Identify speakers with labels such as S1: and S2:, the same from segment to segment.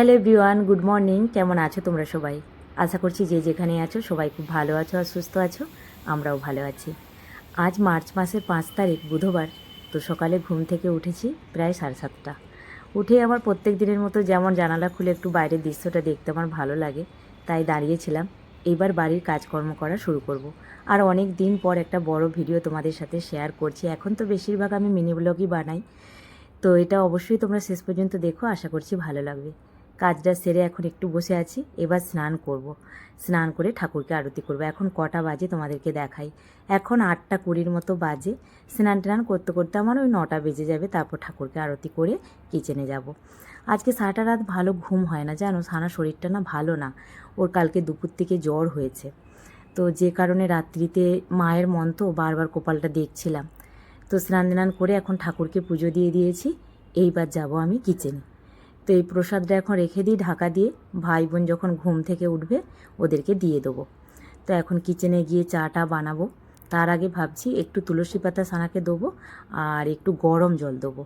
S1: Hello everyone, good morning. কেমন আছো তোমরা সবাই? আশা করছি যে যেখানে আছো সবাই খুব ভালো আছো আর সুস্থ আছো, আমরাও ভালো আছি। আজ মার্চ মাসের পাঁচ তারিখ, বুধবার। তো সকালে ঘুম থেকে উঠেছি প্রায় সাড়ে সাতটা। উঠে আমার প্রত্যেক দিনের মতো যেমন জানালা খুলে একটু বাইরের দৃশ্যটা দেখতে আমার ভালো লাগে, তাই দাঁড়িয়েছিলাম। এইবার বাড়ির কাজকর্ম করা শুরু করব। আর অনেক দিন পর একটা বড় ভিডিও তোমাদের সাথে শেয়ার করছি। এখন তো বেশিরভাগ আমি মিনি ব্লগই বানাই। তো এটা অবশ্যই তোমরা শেষ পর্যন্ত দেখো, আশা করছি ভালো লাগবে। কাজটা সেরে এখন একটু বসে আছি, এবার স্নান করব। স্নান করে ঠাকুরকে আরতি করব। এখন কটা বাজে তোমাদেরকে দেখাই। এখন আটটা কুড়ির মতো বাজে। স্নান টান করতে করতে আমার ওই নটা বেজে যাবে, তারপর ঠাকুরকে আরতি করে কিচেনে যাব। আজকে সারাটা রাত ভালো ঘুম হয় না, জানো? সারা শরীরটা না ভালো না। ওর কালকে দুপুর থেকে জ্বর হয়েছে। তো যে কারণে রাত্রিতে মায়ের মন তো বারবার কপালটা দেখছিলাম। তো স্নান করে এখন ঠাকুরকে পুজো দিয়ে দিয়েছি। এইবার যাব আমি কিচেনে। তো এই প্রসাদটা এখন রেখে দিই ঢাকা দিয়ে। ভাই বোন যখন ঘুম থেকে উঠবে, ওদেরকে দিয়ে দেবো। তো এখন কিচেনে গিয়ে চাটা বানাবো। তার আগে ভাবছি একটু তুলসী পাতা সানাকে দেবো আর একটু গরম জল দেবো।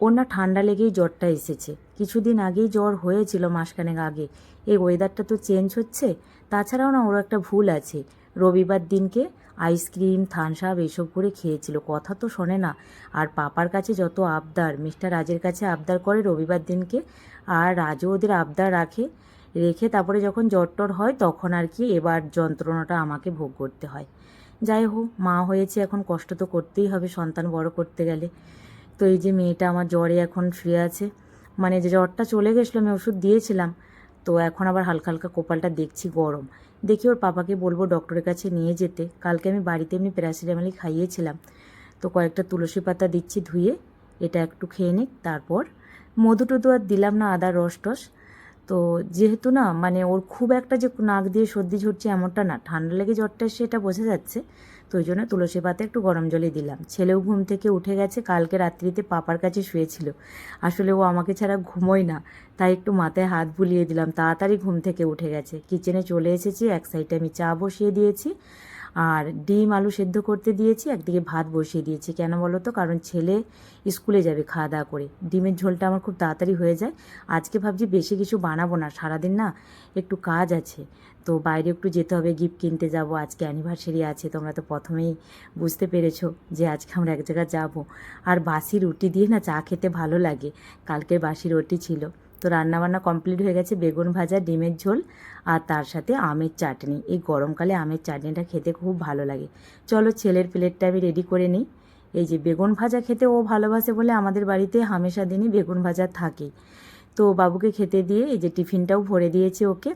S1: ওর না ঠান্ডা লেগেই জ্বরটা এসেছে। কিছুদিন আগেই জ্বর হয়েছিল মাসখানেক আগে। এই ওয়েদারটা তো চেঞ্জ হচ্ছে। তাছাড়াও না ওর একটা ভুল আছে। রবিবার দিনকে আইসক্রিম, থানসাপ এইসব করে খেয়েছিল। কথা তো শোনে না। আর পাপার কাছে যত আবদার, মিস্টার রাজের কাছে আবদার করে রবিবার দিনকে, আর রাজও ওদের আবদার রাখে। রেখে তারপরে যখন জ্বর হয়, তখন আর কি এবার যন্ত্রণাটা আমাকে ভোগ করতে হয়। যাই হোক, মা হয়েছে এখন, কষ্ট তো করতেই হবে, সন্তান বড় করতে গেলে। তো এই যে মেয়েটা আমার জ্বরে এখন শুয়ে আছে। মানে যে জ্বরটা চলে গেছিল, আমি ওষুধ দিয়েছিলাম। তো এখন আবার হালকা হালকা কপালটা দেখছি গরম। দেখি ওর পাপাকে বলব ডক্টরের কাছে নিয়ে যেতে। কালকে আমি বাড়িতে এমনি প্যারাসিটামলি খাইয়েছিলাম। তো কয়েকটা তুলসী পাতা দিচ্ছি ধুয়ে, এটা একটু খেয়ে নিক, তারপর মধু টধু আর দিলাম না আদা রস টস। তো যেহেতু না মানে ওর খুব একটা যে নাক দিয়ে সর্দি ঝরছে এমনটা না, ঠান্ডা লেগে জ্বরটা সেটা বোঝা যাচ্ছে। তো ওই জন্য তুলসী পাতা একটু গরম জলে দিলাম। ছেলেও ঘুম থেকে উঠে গেছে, কালকে রাত্রিতে পাপার কাছে শুয়েছিল। আসলে ও আমাকে ছাড়া ঘুমোয় না, তাই একটু মাথায় হাত বুলিয়ে দিলাম। তাড়াতাড়ি ঘুম থেকে উঠে গেছে। কিচেনে চলে এসেছি, এক সাইডে আমি চা বসিয়ে দিয়েছি। আর ডিম আলু সেদ্ধ করতে দিয়েছি, একদিকে ভাত বসিয়ে দিয়েছি। কেন বলো তো? কারণ ছেলে স্কুলে যাবে খাওয়া দাওয়া করে। ডিমের ঝোলটা আমার খুব তাড়াতাড়ি হয়ে যায়। আজকে ভাবছি বেশি কিছু বানাবো না, সারাদিন না একটু কাজ আছে। তো বাইরে একটু যেতে হবে, গিফট কিনতে যাব। আজকে অ্যানিভার্সারি আছে, তোমরা তো প্রথমেই বুঝতে পেরেছ যে আজকে আমরা এক জায়গায় যাব। আর বাসি রুটি দিয়ে না চা খেতে ভালো লাগে। কালকের বাসি রুটি ছিল। তো রান্নাবান্না কমপ্লিট হয়ে গেছে, বেগুন ভাজা, ডিমের ঝোল আর তার সাথে আমের চাটনি। এই গরমকালে আমের চাটনিটা খেতে খুব ভালো লাগে। চলো ছেলের প্লেটটা আমি রেডি করে নিই। এই যে বেগুন ভাজা খেতে ও ভালোবাসে বলে আমাদের বাড়িতে হামেশা দিনই বেগুন ভাজা থাকেই তো বাবুকে খেতে দিয়ে এই যে টিফিনটাও ভরে দিয়েছে ওকে।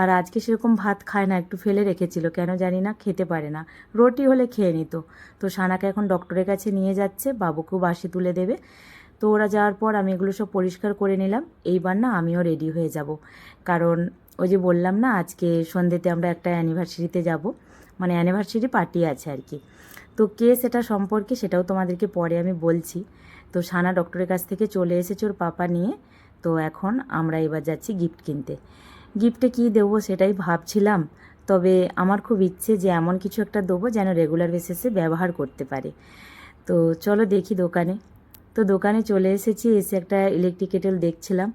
S1: আর আজকে সেরকম ভাত খায় না, একটু ফেলে রেখেছিল, কেন জানি না, খেতে পারে না। রুটি হলে খেয়ে নিত। তো সানাকে এখন ডক্টরের কাছে নিয়ে যাচ্ছে, বাবুকেও বাসি তুলে দেবে। তো ওরা যাওয়ার পর আমি এগুলো সব পরিষ্কার করে নিলাম। এইবার না আমিও রেডি হয়ে যাব। কারণ ওই যে বললাম না, আজকে সন্ধ্যেতে আমরা একটা অ্যানিভার্সারিতে যাব। মানে অ্যানিভার্সারি পার্টি আছে আর কি। তো কে সেটা সম্পর্কে সেটাও তোমাদেরকে পরে আমি বলছি। তো সানা ডক্টরের কাছ থেকে চলে এসেছে ওর পাপা নিয়ে। তো এখন আমরা এবার যাচ্ছি গিফট কিনতে। গিফটে কী দেবো সেটাই ভাবছিলাম। তবে আমার খুব ইচ্ছে যে এমন কিছু একটা দেবো যেন রেগুলার বেসিসে ব্যবহার করতে পারে। তো চলো দেখি দোকানে। তো দোকানে চলে এসেছি, এসে একটা ইলেকট্রিক কেটেল দেখছিলাম।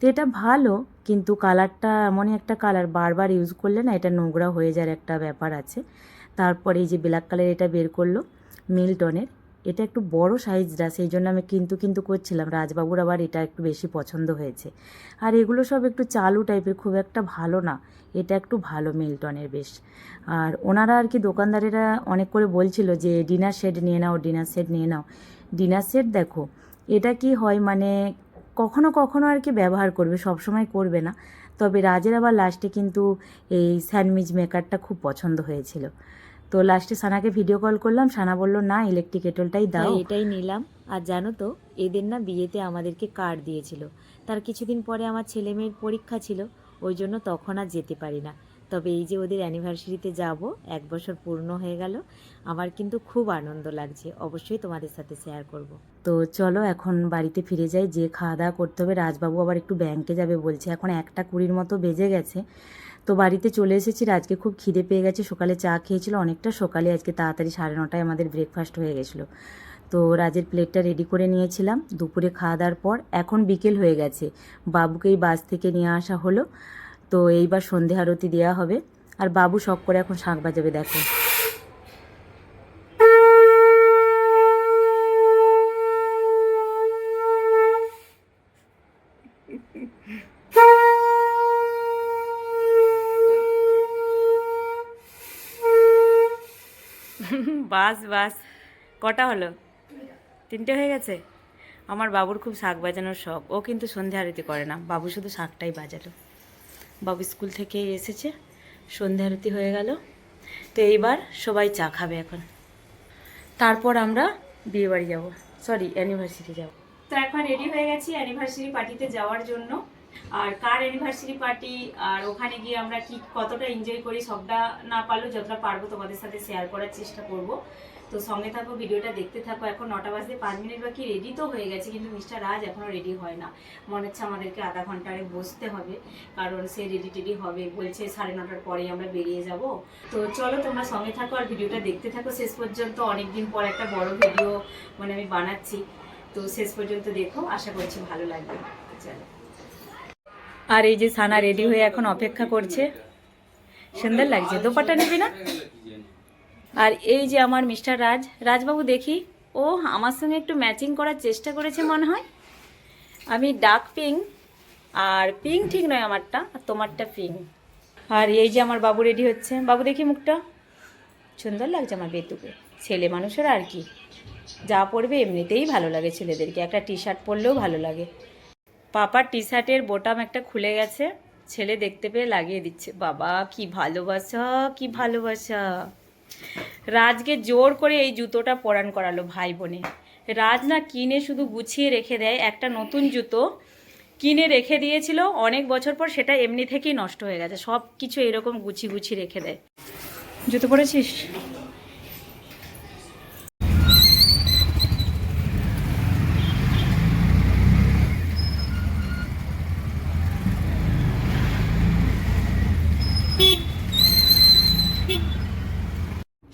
S1: তো এটা ভালো, কিন্তু কালারটা এমনই একটা কালার বারবার ইউজ করলে না এটা নোংরা হয়ে যাওয়ার একটা ব্যাপার আছে। তারপরে এই যে ব্ল্যাক কালার এটা বের করল মিল্টনের এটা একটু বড় সাইজটা সেই জন্য আমি কিন্তু কিন্তু করছিলাম। রাজবাবুর আবার এটা একটু বেশি পছন্দ হয়েছে। আর এগুলো সব একটু চালু টাইপের খুব একটা ভালো না। এটা একটু ভালো মিল্টনের বেশ। আর ওনারা আর কি দোকানদারেরা অনেক করে বলছিল যে ডিনার সেট নিয়ে নাও ডিনার সেট নিয়ে নাও। ডিনার সেট দেখো, এটা কি হয় মানে কখনো কখনো আর কি ব্যবহার করবে সব সময় করবে না। তবে রাজের আবার লাস্টে কিন্তু এই স্যান্ডউইচ মেকারটা খুব পছন্দ হয়েছিল। তো লাস্টে সানাকে ভিডিও কল করলাম, সানা বলল, না ইলেকট্রিক কেটলটাই দাও। এটাই নিলাম। আর জানো তো, এদের না বিয়েতে আমাদেরকে কার্ড দিয়েছিল। তার কিছুদিন পরে আমার ছেলে মেয়ের পরীক্ষা ছিল, ওই জন্য তখন আর যেতে পারি না। তবে এই যে ওদের অ্যানিভার্সারিতে যাব, এক বছর পূর্ণ হয়ে গেল, আমার কিন্তু খুব আনন্দ লাগছে। অবশ্যই তোমাদের সাথে শেয়ার করব। তো চলো এখন বাড়িতে ফিরে যাই, যে খাওয়া দাওয়া করতে হবে। রাজবাবু আবার একটু ব্যাংকে যাবে বলছে, এখন একটা কুড়ির মতো বেজে গেছে। তো বাড়িতে চলে এসেছি, আজকে খুব খিদে পেয়ে গেছে, সকালে চা খেয়েছিল, অনেকটা সকালে আজকে তাড়াতাড়ি সাড়ে নটায় আমাদের ব্রেকফাস্ট হয়ে গেছিল। তো রাজের প্লেটটা রেডি করে নিয়েছিলাম, দুপুরে খাওয়া দাওয়ার পর, এখন বিকেল হয়ে গেছে। বাবুকেই বাস থেকে নিয়ে আসা হলো। তো এইবার সন্ধে আরতি দেওয়া হবে। আর বাবু শখ করে এখন শাঁখ বাজাবে, দেখো। বাস বাস। কটা হলো? তিনটে হয়ে গেছে? আমার বাবুর খুব শাক বাজানোর শখ। ও কিন্তু সন্ধে আরতি করে না। বাবু শুধু শাকটাই বাজালো। বাবু স্কুল থেকে এসেছে, সন্ধে আরতি হয়ে গেল। তো এইবার সবাই চা খাবে এখন। তারপর আমরা বিয়েবাড়ি যাব। সরি অ্যানিভার্সারি যাব। তো এখন রেডি হয়ে গেছি অ্যানিভার্সারি পার্টিতে যাওয়ার জন্য। আর কার অ্যানিভার্সারি পার্টি আর ওখানে গিয়ে আমরা কি কতটা এনজয় করি সবটা না পারলেও যতটা পারব তোমাদের সাথে শেয়ার করার চেষ্টা করব। তো সঙ্গে থাকো, ভিডিওটা দেখতে থাকো। এখন নটা বাজতে পাঁচ মিনিট বাকি রেডি তো হয়ে গেছে, কিন্তু মিস্টার রাজ এখনও রেডি হয় না। মনে হচ্ছে আমাদেরকে আধা ঘণ্টা আগে বসতে হবে, কারণ সে রেডি টেডি হবে। বলছে সাড়ে নটার পরেই আমরা বেরিয়ে যাব। তো চলো তোমরা সঙ্গে থাকো আর ভিডিওটা দেখতে থাকো। শেষ পর্যন্ত অনেকদিন পর একটা বড় ভিডিও মানে আমি বানাচ্ছি। তো শেষ পর্যন্ত দেখো। আশা করছি ভালো লাগবে। চলো। আর এই যে সানা রেডি হয়ে এখন অপেক্ষা করছে। সুন্দর লাগছে। দোপাটা নেবে না? আর এই যে আমার মিস্টার রাজ, রাজবাবু দেখি, ও আমার সঙ্গে একটু ম্যাচিং করার চেষ্টা করেছে মনে হয়। আমি ডার্ক পিঙ্ক আর পিঙ্ক ঠিক নয় আমারটা, আর তোমারটা পিঙ্ক আর এই যে আমার বাবু রেডি হচ্ছে। বাবু দেখি মুখটা। সুন্দর লাগছে আমার বেতুকে। ছেলে মানুষের আর কি। যা পরবে এমনিতেই ভালো লাগে ছেলেদেরকে। একটা টি শার্ট পরলেও ভালো লাগে। পাপার টি শার্টের বোটাম একটা খুলে গেছে। ছেলে দেখতে পেয়ে লাগিয়ে দিচ্ছে। বাবা, কি ভালোবাসা কি ভালোবাসা। রাজকে জোর করে এই জুতোটা পরান করালো ভাই বোনে রাজ না কিনে শুধু গুছিয়ে রেখে দেয়, একটা নতুন জুতো কিনে রেখে দিয়েছিল। অনেক বছর পর সেটা এমনি থেকেই নষ্ট হয়ে গেছে। সব কিছু এরকম গুছি গুছি রেখে দেয়। জুতো পরেছিস?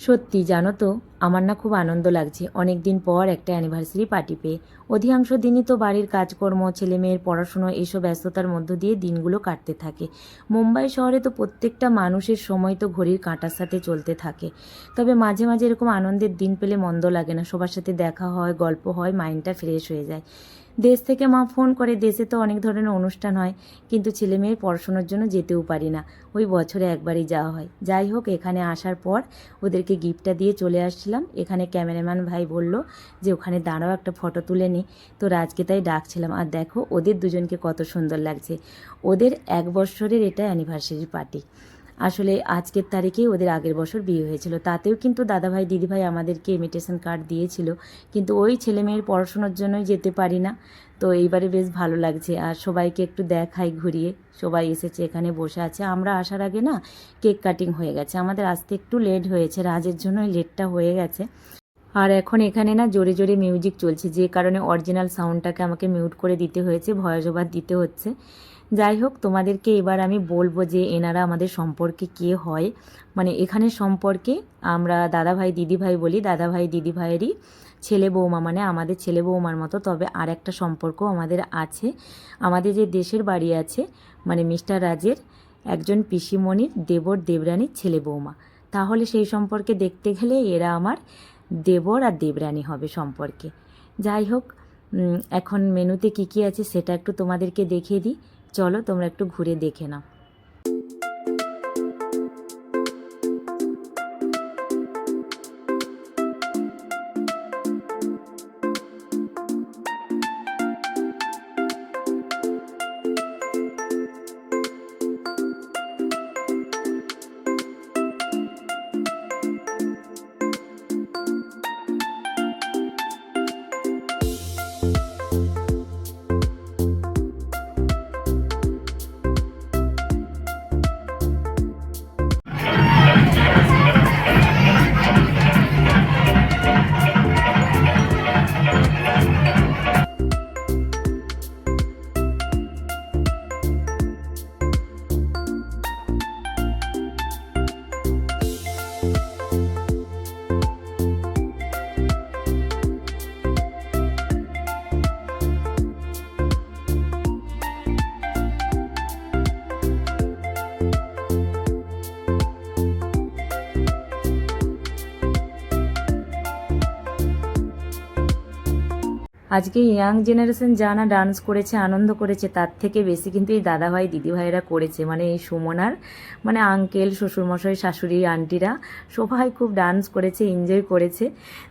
S1: সত্যি, জানো তো, আমার না খুব আনন্দ লাগছে। অনেক দিন পর একটা অ্যানিভার্সারি পার্টি পেয়ে। অধিকাংশ দিনই তো বাড়ির কাজকর্ম ছেলে মেয়ের পড়াশুনো এইসব ব্যস্ততার মধ্য দিয়ে দিনগুলো কাটতে থাকে। মুম্বাই শহরে তো প্রত্যেকটা মানুষের সময় তো ঘড়ির কাঁটার সাথে চলতে থাকে। তবে মাঝে মাঝে এরকম আনন্দের দিন পেলে মন্দ লাগে না। সবার সাথে দেখা হয়, গল্প হয় মাইন্ডটা ফ্রেশ হয়ে যায়। দেশ থেকে মা ফোন করে, দেশে তো অনেক ধরনের অনুষ্ঠান হয়, কিন্তু ছেলে মেয়ের পড়াশোনার জন্য যেতেও পারি না। ওই বছরে একবারই যাওয়া হয়। যাই হোক, এখানে আসার পর ওদেরকে গিফটটা দিয়ে চলে আসছিলাম। এখানে ক্যামেরাম্যান ভাই বলল যে, ওখানে দাঁড়াও, একটা ফটো তুলে নি। তো রাজকে তাই ডাকছিলাম। আর দেখো, ওদের দুজনকে কত সুন্দর লাগছে। ওদের এক বছরের এটা অ্যানিভার্সারি পার্টি আসলে আজকের তারিখেই ওদের আগের বছর বিয়ে হয়েছিল। তাতেও কিন্তু দাদাভাই, দিদিভাই আমাদেরকে ইমিটেশন কার্ড দিয়েছিল। কিন্তু ওই ছেলে মেয়ের পড়াশোনার জন্যই যেতে পারি না। তো এইবারে বেশ ভালো লাগছে। আর সবাইকে একটু দেখাই ঘুরিয়ে। সবাই এসেছে, এখানে বসে আছে। আমরা আসার আগে না কেক কাটিং হয়ে গেছে। আমাদের আসতে একটু লেট হয়েছে। রাজের জন্যই লেটটা হয়ে গেছে। আর এখন এখানে না জোরে জোরে মিউজিক চলছে। যে কারণে অরিজিনাল সাউন্ডটাকে আমাকে মিউট করে দিতে হয়েছে। ভয়েস ওভার দিতে হচ্ছে। যাই হোক, তোমাদেরকে এবার আমি বলব যে এনারা আমাদের সম্পর্কে কে হয়। মানে এখানে সম্পর্কে আমরা দাদাভাই, দিদিভাই বলি। দাদাভাই, দিদিভাইয়েরই ছেলে বৌমা মানে আমাদের ছেলে বৌমার মতো। তবে আর একটা সম্পর্ক আমাদের আছে। আমাদের যে দেশের বাড়ি আছে মানে মিস্টার রাজের একজন পিসিমণির দেবর দেবরানীর ছেলে বৌমা। তাহলে সেই সম্পর্কে দেখতে গেলে এরা আমার দেবর আর দেবরানী হবে সম্পর্কে। যাই হোক এখন মেনুতে কি কি আছে সেটা একটু তোমাদেরকে দেখিয়ে দিই। চলো তোমরা একটু ঘুরে দেখে নাও। আজকে ইয়াং জেনারেশন যারা ডান্স করেছে, আনন্দ করেছে, তার থেকে বেশি কিন্তু এই দাদাভাই, দিদিভাইরা করেছে। মানে এই সুমনার মানে আঙ্কেল, শ্বশুরমশাই, শাশুড়ি, আন্টিরা, সবাই খুব ডান্স করেছে, এনজয় করেছে।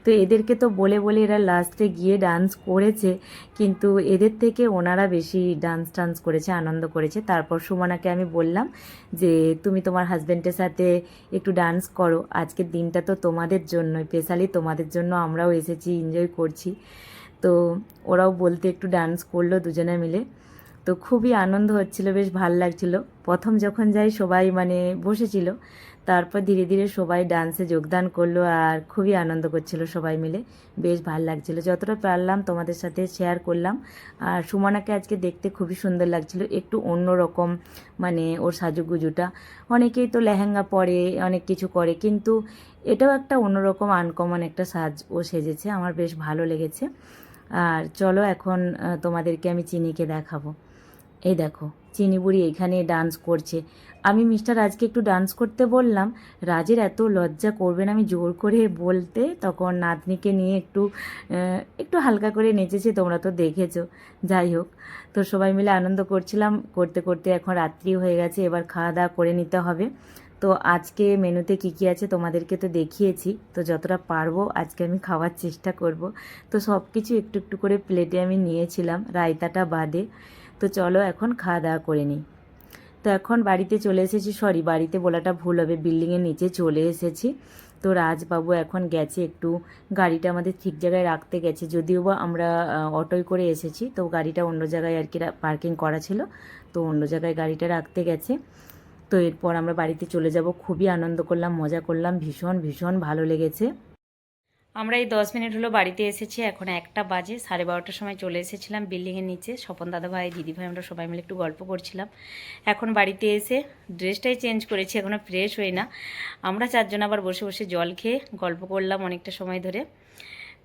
S1: তো এদেরকে তো বলে বলে এরা লাস্টে গিয়ে ডান্স করেছে, কিন্তু এদের থেকে ওনারা বেশি ডান্স টান্স করেছে, আনন্দ করেছে। তারপর সুমনাকে আমি বললাম যে, তুমি তোমার হাজব্যান্ডের সাথে একটু ডান্স করো। আজকের দিনটা তো তোমাদের জন্য স্পেশালি তোমাদের জন্য আমরাও এসেছি, এনজয় করছি। তো ওরাও বলতে একটু ডান্স করল দুজনে মিলে। তো খুবই আনন্দ হচ্ছিল, বেশ ভালো লাগছিল। প্রথম যখন যাই সবাই মানে বসেছিল, তারপর ধীরে ধীরে সবাই ডান্সে যোগদান করল আর খুবই আনন্দ করছিল সবাই মিলে। বেশ ভালো লাগছিল। যতটা পারলাম তোমাদের সাথে শেয়ার করলাম। আর সুমনাকে আজকে দেখতে খুবই সুন্দর লাগছিল, একটু অন্য রকম মানে ওর সাজুগুজুটা। অনেকেই তো লেহেঙ্গা পরে, অনেক কিছু করে, কিন্তু এটাও একটা অন্যরকম আনকমন একটা সাজ ও সেজেছে। আমার বেশ ভালো লেগেছে। আর চলো এখন তোমাদেরকে আমি চিনিকে দেখাবো। এই দেখো, চিনি বুড়ি এখানে ডান্স করছে। আমি মিস্টার রাজকে একটু ডান্স করতে বললাম। রাজের এত লজ্জা করবেন আমি জোর করে বলতে, তখন নাতনিকে নিয়ে একটু একটু হালকা করে নেচেছে, তোমরা তো দেখেছ। যাই হোক, তো সবাই মিলে আনন্দ করছিলাম। করতে করতে এখন রাত্রি হয়ে গেছে, এবার খাওয়া দাওয়া করে নিতে হবে। তো আজকে মেনুতে কী কী আছে তোমাদেরকে তো দেখিয়েছি। তো যতটা পারব আজকে আমি খাওয়ার চেষ্টা করব। তো সব কিছু একটু একটু করে প্লেটে আমি নিয়েছিলাম রায়তাটা বাদে। তো চলো এখন খাওয়া দাওয়া করে নিই। তো এখন বাড়িতে চলে এসেছি, সরি বাড়িতে বলাটা ভুল হবে, বিল্ডিংয়ের নিচে চলে এসেছি। তো রাজবাবু এখন গেছে একটু, গাড়িটা আমাদের ঠিক জায়গায় রাখতে গেছে। যদিও বা আমরা অটোয় করে এসেছি, তো গাড়িটা অন্য জায়গায় আর কি পার্কিং করা ছিল, তো অন্য জায়গায় গাড়িটা রাখতে গেছে। তো এরপর আমরা বাড়িতে চলে যাব। খুবই আনন্দ করলাম, মজা করলাম। ভীষণ ভীষণ ভালো লেগেছে। আমরা এই দশ মিনিট হলো বাড়িতে এসেছি। এখন একটা বাজে, সাড়ে বারোটার সময় চলে এসেছিলাম বিল্ডিংয়ের নিচে। স্বপন দাদা ভাই, দিদি ভাই আমরা সবাই মিলে একটু গল্প করছিলাম। এখন বাড়িতে এসে ড্রেসটাই চেঞ্জ করেছি এখনও ফ্রেশ হই না। আমরা চারজন আবার বসে বসে জল খেয়ে গল্প করলাম অনেকটা সময় ধরে।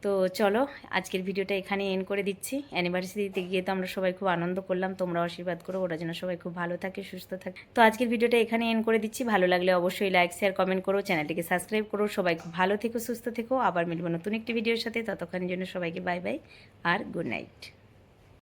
S1: তো চলো, আজকের ভিডিওটা এখানে এন করে দিচ্ছি। অ্যানিভার্সারিতে গিয়ে তো আমরা সবাই খুব আনন্দ করলাম তোমরা আশীর্বাদ করো, ওরা যেন সবাই খুব ভালো থাকে, সুস্থ থাকে। তো আজকের ভিডিওটা এখানে এন করে দিচ্ছি। ভালো লাগলে অবশ্যই লাইক শেয়ার কমেন্ট করো, চ্যানেলটিকে সাবস্ক্রাইব করো, সবাই খুব ভালো থেকো, সুস্থ থেকো। আবার মিলবো নতুন একটি ভিডিওর সাথে, ততক্ষণের জন্য সবাইকে বাই বাই আর গুড নাইট